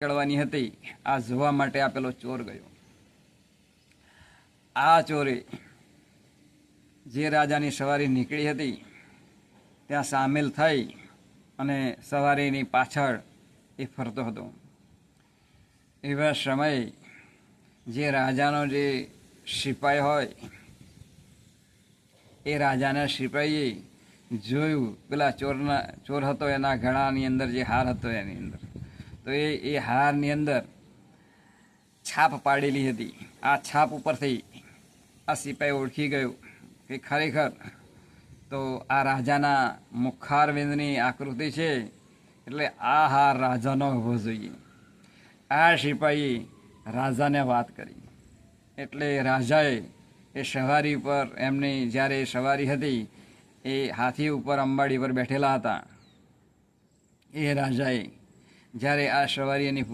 નીકળવાની હતી, આ જોવા માટે આ પેલો ચોર ગયો. આ ચોરે જે રાજાની સવારી નીકળી હતી, ત્યાં સામેલ થઈ અને સવારીની પાછળ એ ફરતો હતો. એવા સમયે જે રાજાનો જે સિપાઈ હોય, એ રાજાના સિપાઈએ જોયું, પેલા ચોરના ચોર હતો એના ગળાની અંદર, જે હાર હતો એની અંદર. તો એ એ હારની અંદર છાપ પાડેલી હતી. આ છાપ ઉપરથી આ સિપાઈ ઓળખી ગયું કે ખરેખર તો આ રાજાના મુખારવિંદની આકૃતિ છે એટલે આ હાર રાજાનો હોવો જોઈએ. આ સિપાઈએ રાજાને વાત કરી. એટલે રાજાએ એ સવારી ઉપર, એમની જ્યારે સવારી હતી, એ હાથી ઉપર અંબાડી પર બેઠેલા હતા. એ રાજાએ જ્યારે આ સવારી એની